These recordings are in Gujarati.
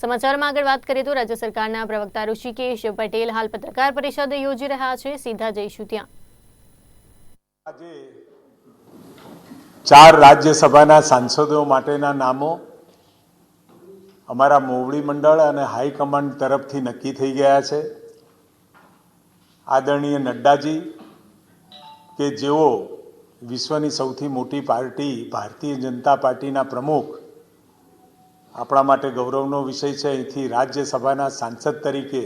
સમાચારમાં આગળ વાત કરીએ તો રાજ્ય સરકારના પ્રવક્તા ઋષિકેશ પટેલ હાલ પત્રકાર પરિષદ યોજી રહ્યા છે. સીધા જઈશું ત્યાં. આજે ચાર રાજ્યસભાના સાંસદો માટેના નામો અમારા મોવડી મંડળ અને હાઈકમાન્ડ તરફથી નક્કી થઈ ગયા છે. આદરણીય નડ્ડાજી કે જેઓ વિશ્વની સૌથી મોટી પાર્ટી, ભારતીય જનતા પાર્ટીના પ્રમુખ આપણા માટે ગૌરવનો વિષય છે. અહીંથી રાજ્યસભાના સાંસદ તરીકે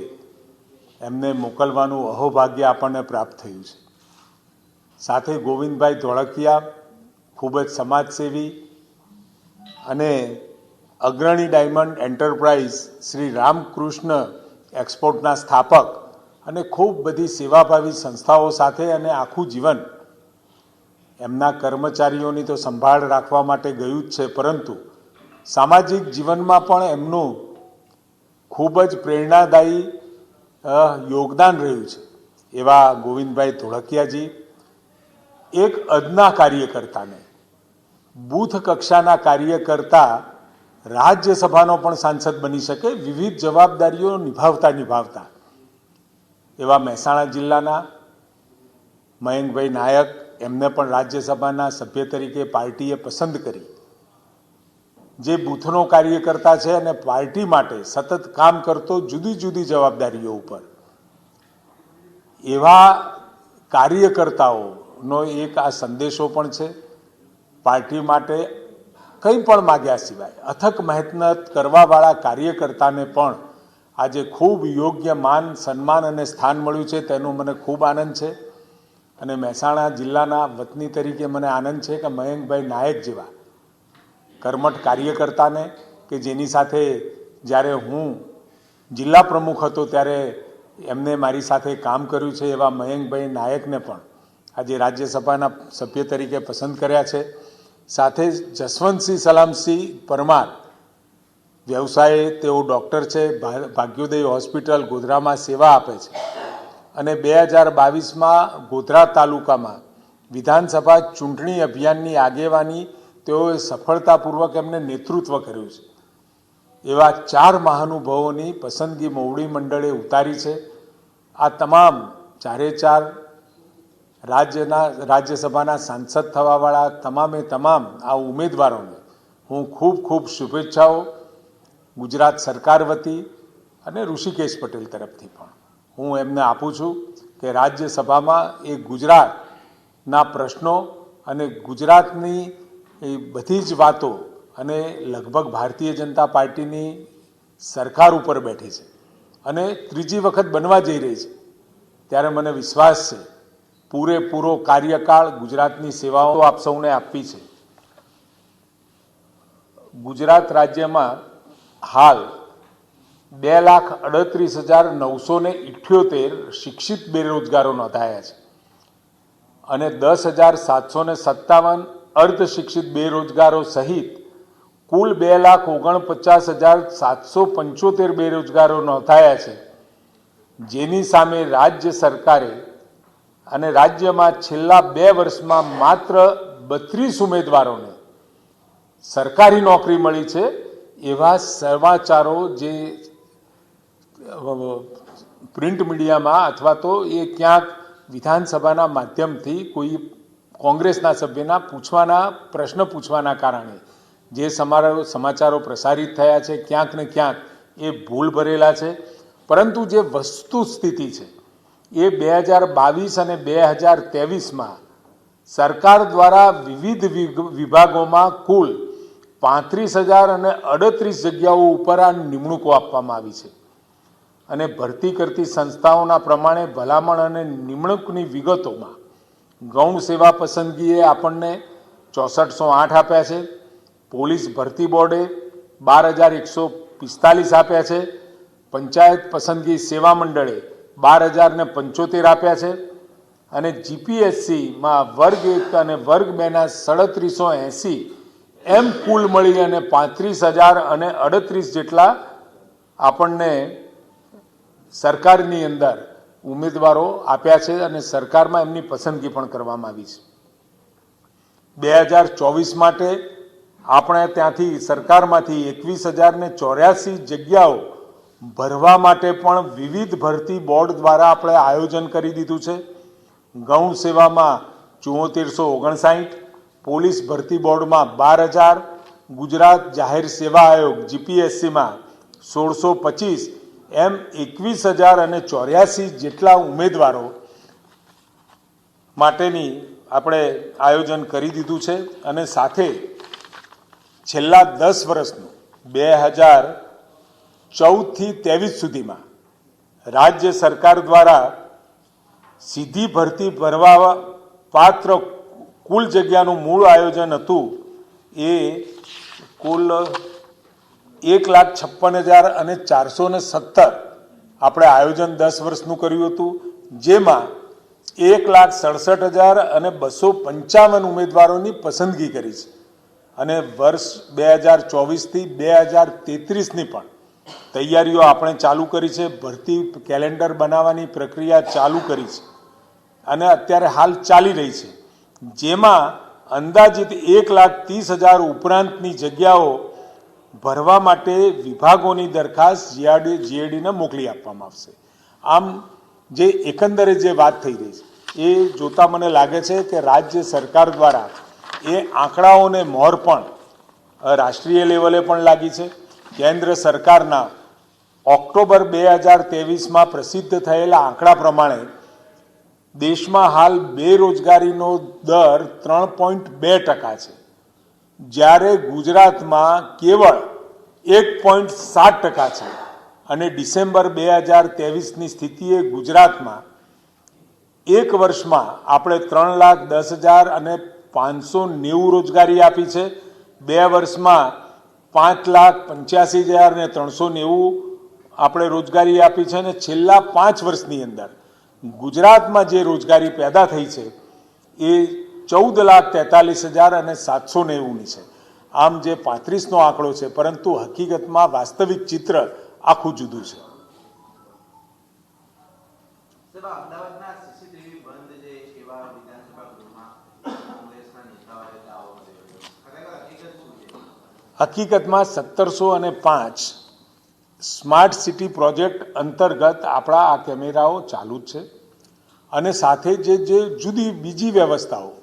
એમને મોકલવાનું અહોભાગ્ય આપણને પ્રાપ્ત થયું છે. સાથે ગોવિંદભાઈ ધોળકિયા ખૂબ જ સમાજસેવી અને અગ્રણી ડાયમંડ એન્ટરપ્રાઇઝ શ્રી રામકૃષ્ણ એક્સપોર્ટના સ્થાપક અને ખૂબ બધી સેવાભાવી સંસ્થાઓ સાથે અને આખું જીવન એમના કર્મચારીઓની તો સંભાળ રાખવા માટે ગયું જ છે. પરંતુ સામાજિક જીવનમાં પણ એમનું ખૂબ જ પ્રેરણાદાયી યોગદાન રહ્યું છે. એવા ગોવિંદભાઈ ધોળકિયાજી, એક અદના કાર્યકર્તાને, બૂથ કક્ષાના કાર્યકર્તા રાજ્યસભાનો પણ સાંસદ બની શકે, વિવિધ જવાબદારીઓ નિભાવતા નિભાવતા. એવા મહેસાણા જિલ્લાના મયંકભાઈ નાયક એમને પણ રાજ્યસભાના સભ્ય તરીકે પાર્ટીએ પસંદ કરી. જે બૂથનો કાર્યકર્તા છે અને પાર્ટી માટે સતત કામ કરતો જુદી જુદી જવાબદારીઓ ઉપર. એવા કાર્યકર્તાઓનો એક આ સંદેશો પણ છે. પાર્ટી માટે કંઈ પણ માગ્યા સિવાય અથક મહેનત કરવાવાળા કાર્યકર્તાને પણ આજે ખૂબ યોગ્ય માન, સન્માન અને સ્થાન મળ્યું છે. તેનો મને ખૂબ આનંદ છે. અને મહેસાણા જિલ્લાના વતની તરીકે મને આનંદ છે કે મયંકભાઈ નાયક જેવા કર્મઠ કાર્યકર્તાને કે જેની સાથે જ્યારે હું જિલ્લા પ્રમુખ હતો ત્યારે એમને મારી સાથે કામ કર્યું છે એવા મયંકભાઈ નાયકને પણ આજે રાજ્યસભાના સભ્ય તરીકે પસંદ કર્યા છે. સાથે જ જસવંતસિંહ સલામસિંહ પરમાર વ્યવસાયે તેઓ ડૉક્ટર છે ભાગ્યોદય હોસ્પિટલ ગોધરામાં સેવા આપે છે. અને બે હજાર બાવીસમાં ગોધરા તાલુકામાં વિધાનસભા ચૂંટણી અભિયાનની આગેવાની તેઓએ સફળતાપૂર્વક એમને નેતૃત્વ કર્યું છે. એવા ચાર મહાનુભાવોની પસંદગી મોવડી મંડળે ઉતારી છે. આ તમામ ચારે ચાર રાજ્યના, રાજ્યસભાના સાંસદ થવાવાળા તમામે તમામ આ ઉમેદવારોને હું ખૂબ ખૂબ શુભેચ્છાઓ ગુજરાત સરકાર વતી અને ઋષિકેશ પટેલ તરફથી પણ. હું એમને આપું છું કે રાજ્યસભામાં એ ગુજરાતના પ્રશ્નો અને ગુજરાતની એ બધી જ વાતો અને લગભગ ભારતીય જનતા પાર્ટીની સરકાર ઉપર બેઠી છે અને ત્રીજી વખત બનવા જઈ રહી છે. ત્યારે મને વિશ્વાસ છે, પૂરેપૂરો કાર્યકાળ ગુજરાતની સેવાઓ આપ સૌને આપવી છે. ગુજરાત રાજ્યમાં હાલ બે લાખ અડત્રીસ હજાર નવસો ને ઇઠ્યોતેર શિક્ષિત બેરોજગારો નોંધાયા છે અને દસ હજાર સાતસો ને સત્તાવન અર્ધ શિક્ષિત બેરોજગારો સહિત કુલ બે લાખ ઓગણપચાસ હજાર સાતસો પંચોતેર બેરોજગારો નોંધાયા છે. જેની સામે રાજ્ય સરકારે અને રાજ્યમાં છેલ્લા બે વર્ષમાં માત્ર બત્રીસ ઉમેદવારોને સરકારી નોકરી મળી છે. એવા સમાચારો જે પ્રિન્ટ મીડિયામાં અથવા તો એ ક્યાંક વિધાનસભાના માધ્યમથી કોઈ કોંગ્રેસના સભ્યના પૂછવાના, પ્રશ્ન પૂછવાના કારણે જે સમારો, સમાચારો પ્રસારિત થયા છે, ક્યાંક ને ક્યાંક એ ભૂલ ભરેલા છે. પરંતુ જે વસ્તુ સ્થિતિ છે, એ બે હજાર બાવીસ અને બે હજાર ત્રેવીસમાં સરકાર દ્વારા વિવિધ વિભાગોમાં કુલ પાંત્રીસ હજાર અને અડત્રીસ જગ્યાઓ ઉપર આ નિમણૂકો આપવામાં આવી છે. અને ભરતી કરતી સંસ્થાઓના પ્રમાણે ભલામણ અને નિમણૂકની વિગતોમાં ગૌણ સેવા પસંદગીએ આપણને ચોસઠસો આઠ આપ્યા છે. પોલીસ ભરતી બોર્ડે બાર હજાર એકસો પિસ્તાલીસ આપ્યા છે. પંચાયત પસંદગી સેવા મંડળે બાર હજાર ને પંચોતેર આપ્યા છે. અને જીપીએસસીમાં વર્ગ એક અને વર્ગ બેના સડત્રીસો એંસી એમ કુલ મળી અને પાંત્રીસ હજાર અને અડત્રીસ જેટલા આપણને સરકારની અંદર ઉમેદવારો આપ્યા છે અને સરકારમાં એમની પસંદગી પણ કરવામાં આવી છે. બે હજાર ચોવીસ માટે આપણે ત્યાંથી સરકારમાંથી એકવીસ હજારને ચોર્યાસી જગ્યાઓ ભરવા માટે પણ વિવિધ ભરતી બોર્ડ દ્વારા આપણે આયોજન કરી દીધું છે. ગૌણ સેવામાં ચુમ્મોતેરસો ઓગણસાઠ, પોલીસ ભરતી બોર્ડમાં બાર હજાર, ગુજરાત જાહેર સેવા આયોગ, જીપીએસસીમાં સોળસો પચીસ એમ એકવીસ હજાર અને ચોર્યાસી જેટલા ઉમેદવારો માટેની આપણે આયોજન કરી દીધું છે અને સાથે છેલ્લા દસ વર્ષનું બે હજાર ચૌદથી ત્રેવીસ સુધીમાં રાજ્ય સરકાર દ્વારા સીધી ભરતી ભરવા પાત્ર કુલ જગ્યાનું મૂળ આયોજન હતું એ કુલ એક લાખ છપ્પન હજાર અને ચારસો ને સત્તર આપણે આયોજન દસ વર્ષનું કર્યું હતું, જેમાં એક લાખ સડસઠ હજાર અને બસો પંચાવન ઉમેદવારોની પસંદગી કરી છે. અને વર્ષ બે હજાર ચોવીસથી બે હજાર તેત્રીસની પણ તૈયારીઓ આપણે ચાલુ કરી છે, ભરતી કેલેન્ડર બનાવવાની પ્રક્રિયા ચાલુ કરી છે. અને અત્યારે હાલ ચાલી રહી છે. જેમાં અંદાજિત એક લાખ ત્રીસ હજાર ઉપરાંતની જગ્યાઓ ભરવા માટે વિભાગોની દરખાસ્ત જીઆરડી જીએડીને મોકલી આપવામાં આવશે. આમ જે એકંદરે જે વાત થઈ રહી છે, એ જોતા મને લાગે છે કે રાજ્ય સરકાર દ્વારા એ આંકડાઓને મોર પણ રાષ્ટ્રીય લેવલે પણ લાગી છે. કેન્દ્ર સરકારના ઓક્ટોબર બે હજાર ત્રેવીસમાં પ્રસિદ્ધ થયેલા આંકડા પ્રમાણે દેશમાં હાલ બેરોજગારીનો દર ત્રણ પોઈન્ટ બે ટકા છે. જ્યારે ગુજરાતમાં કેવળ એક પોઈન્ટ સાત ટકા છે અને ડિસેમ્બર બે હજાર ત્રેવીસની સ્થિતિએ ગુજરાતમાં એક વર્ષમાં આપણે ત્રણ લાખ દસ હજાર અને પાંચસો નેવું રોજગારી આપી છે. બે વર્ષમાં પાંચ લાખ પંચ્યાસી હજાર ને ત્રણસો નેવું આપણે રોજગારી આપી છે અને છેલ્લા પાંચ વર્ષની અંદર ગુજરાતમાં જે રોજગારી પેદા થઈ છે એ ચૌદ લાખ તેતાલીસ હજાર અને સાતસો નેવુંની છે. આમ જે પાંત્રીસનો આંકડો છે પરંતુ હકીકતમાં વાસ્તવિક ચિત્ર આખું જુદું છે. હકીકતમાં સત્તરસો અને પાંચ સ્માર્ટ સિટી પ્રોજેક્ટ અંતર્ગત આપણા આ કેમેરાઓ ચાલુ જ છે. અને સાથે જે જે જુદી બીજી વ્યવસ્થાઓ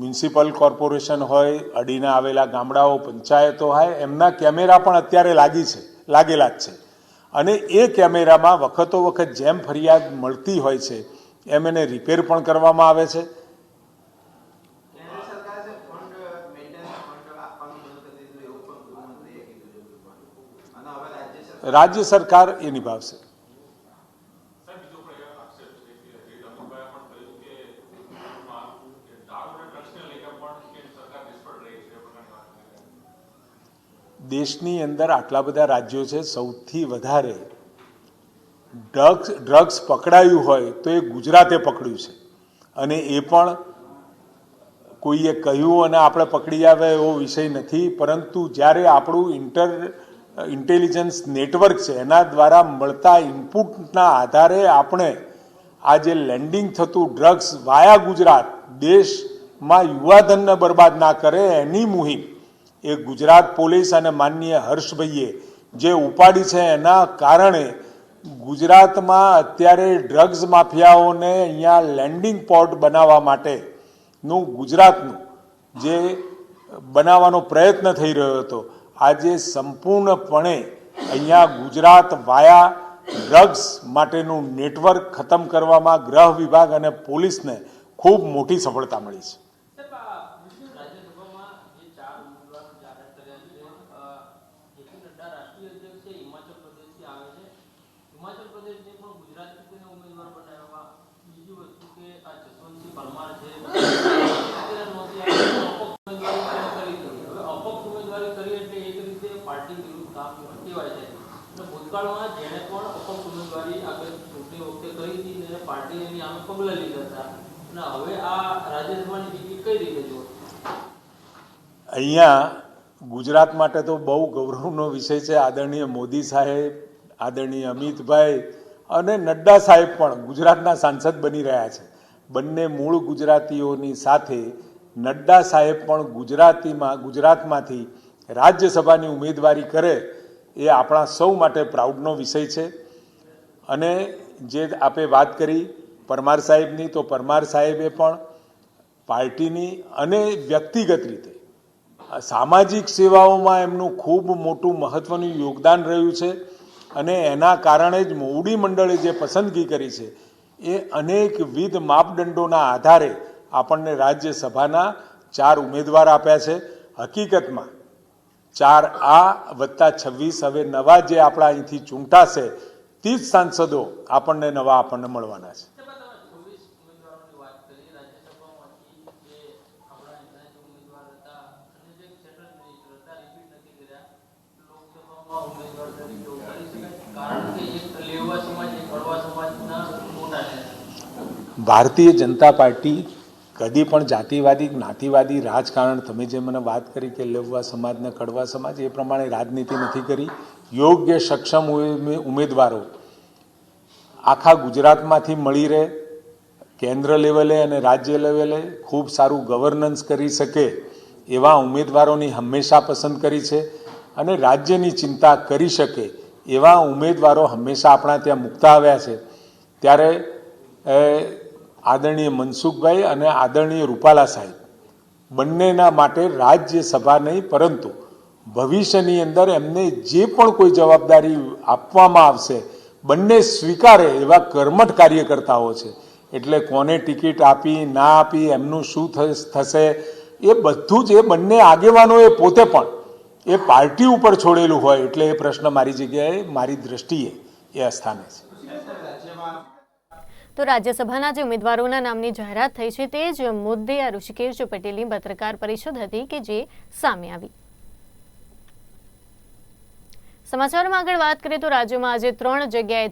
મ્યુનિસિપલ કોર્પોરેશન હોય, અડીના આવેલા ગામડાઓ, પંચાયતો હોય, એમના કેમેરા પણ અત્યારે લાગી છે, લાગેલા જ છે. અને એ કેમેરામાં વખતો વખત જેમ ફરિયાદ મળતી હોય છે, એમ એને રિપેર પણ કરવામાં આવે છે. રાજ્ય સરકાર એ ફંડ મેન્ટેનન્સ ફંડ આપવાનું બંધ કરી દીધું એવું પણ ગૃહમંત્રીએ કીધું છે ગ્રુપમાં અને હવે રાજ્ય સરકાર રાજ્ય સરકાર એ નિભાવશે સાહેબ બીજો પણ એક આક્ષેપ છે કે જે રમણભાઈએ પણ કહ્યું કે ગ્રુપમાં કે દારૂ અને ડ્રગ્સને લઈને પણ કેન્દ્ર સરકાર નિષ્ફળ રહી છે એ પ્રકારની વાત કરી રહ્યા છે. દેશની અંદર આટલા બધા રાજ્યો છે, સૌથી વધારે ડ્રગ્સ ડ્રગ્સ પકડાયું હોય તો એ ગુજરાતે પકડ્યું છે. અને એ પણ કોઈએ કહ્યું અને આપણે પકડી આવે એવો વિષય નથી, પરંતુ જ્યારે આપણું ઇન્ટર, ઇન્ટેલિજન્સ નેટવર્ક છે, એના દ્વારા મળતા ઇનપુટના આધારે આપણે આ જે લેન્ડિંગ થતું ડ્રગ્સ વાયા ગુજરાત દેશમાં યુવાધનને બરબાદ ના કરે એની મુહિમ એ ગુજરાત પોલીસ અને માનનીય હર્ષભાઈએ જે ઉપાડી છે એના કારણે ગુજરાતમાં અત્યારે ડ્રગ્સ માફિયાઓને અહીંયા લેન્ડિંગ પોર્ટ બનાવવા માટેનું ગુજરાતનું જે બનાવવાનો પ્રયત્ન થઈ રહ્યો હતો, આજે સંપૂર્ણપણે અહીંયા ગુજરાત વાયા ડ્રગ્સ માટેનું નેટવર્ક ખતમ કરવામાં ગૃહ વિભાગ અને પોલીસને ખૂબ મોટી સફળતા મળી છે સાહેબ, આ રાજ્યસભામાં જે ચાર ઉમેદવારો જાહેર કર્યા છે અ, જેપી નડ્ડા રાષ્ટ્રીય અધ્યક્ષ છે હિમાચલ પ્રદેશથી આવે છે હિમાચલ પ્રદેશને પણ ગુજરાતથી કોઈને ઉમેદવાર બનાવ્યા બીજી વસ્તુ કે આ જસવંતસિંહ પરમાર છે અત્યારે નહોતી આવી, અપક્ષ ઉમેદવારી પણ કરી હતી. હવે અપક્ષ ઉમેદવારી કરી એટલે એક રીતે પાર્ટી વિરુદ્ધ કામ કહેવાય છે. અને ભૂતકાળમાં જેણે પણ અપક્ષ ઉમેદવારી આગળ ચૂંટણી વખતે કરી હતી તેને પાર્ટીએ એની સામે પગલાં લીધા હતા. અને હવે આ રાજ્યસભાની ટિકિટ કઈ રીતે જુઓ? અહીંયા ગુજરાત માટે તો બહુ ગૌરવનો વિષય છે. આદરણીય મોદી સાહેબ, આદરણીય અમિતભાઈ અને નડ્ડા સાહેબ પણ ગુજરાતના સાંસદ બની રહ્યા છે. બંને મૂળ ગુજરાતીઓની સાથે નડ્ડા સાહેબ પણ ગુજરાતીમાં, ગુજરાતમાંથી રાજ્યસભાની ઉમેદવારી કરે એ આપણા સૌ માટે પ્રાઉડનો વિષય છે. અને જે આપે વાત કરી પરમાર સાહેબની, તો પરમાર સાહેબે પણ પાર્ટીની અને વ્યક્તિગત રીતે સામાજિક સેવાઓમાં એમનું ખૂબ મોટું મહત્ત્વનું યોગદાન રહ્યું છે અને એના કારણે જ મોવડી મંડળે જે પસંદગી કરી છે એ અનેકવિધ માપદંડોના આધારે આપણને રાજ્યસભાના ચાર ઉમેદવાર આપ્યા છે. હકીકતમાં ચાર આ વત્તા છવ્વીસ હવે નવા જે આપણા અહીંથી ચૂંટાશે ત્રીસ સાંસદો આપણને નવા આપણને મળવાના છે. ભારતીય જનતા પાર્ટી કદી પણ જાતિવાદી, જ્ઞાતિવાદી, રાજકારણ, તમે જે મને વાત કરી કે લેવવા સમાજને, કડવા સમાજ, એ પ્રમાણે રાજનીતિ નથી કરી. યોગ્ય સક્ષમ ઉમેદવારો આખા ગુજરાતમાંથી મળી રહે, કેન્દ્ર લેવલે અને રાજ્ય લેવલે ખૂબ સારું ગવર્નન્સ કરી શકે એવા ઉમેદવારોની હંમેશા પસંદ કરી છે અને રાજ્યની ચિંતા કરી શકે એવા ઉમેદવારો હંમેશા આપણા ત્યાં મૂકતા આવ્યા છે. ત્યારે આદરણીય મનસુખભાઈ અને આદરણીય રૂપાલા સાહેબ. બંનેના માટે રાજ્યસભા નહીં, પરંતુ ભવિષ્યની અંદર એમને જે પણ કોઈ જવાબદારી આપવામાં આવશે, બંને સ્વીકારે એવા કર્મઠ કાર્યકર્તાઓ છે. એટલે કોને ટિકિટ આપી, ના આપી, એમનું શું થશે એ બધું જ એ બંને આગેવાનોએ પોતે પણ એ પાર્ટી ઉપર છોડેલું હોય એટલે એ પ્રશ્ન મારી જગ્યાએ, મારી દ્રષ્ટિએ એ અસ્થાને છે. તો રાજ્યસભાના જે ઉમેદવારોના નામની જાહેરાત થઈ છે તે જ મુદ્દે આ ઋષિકેશ પટેલની પત્રકાર પરિષદ હતી કે જે સામે આવી. સમાચારમાં આગળ વાત કરીએ તો રાજ્યમાં આજે ત્રણ જગ્યાએ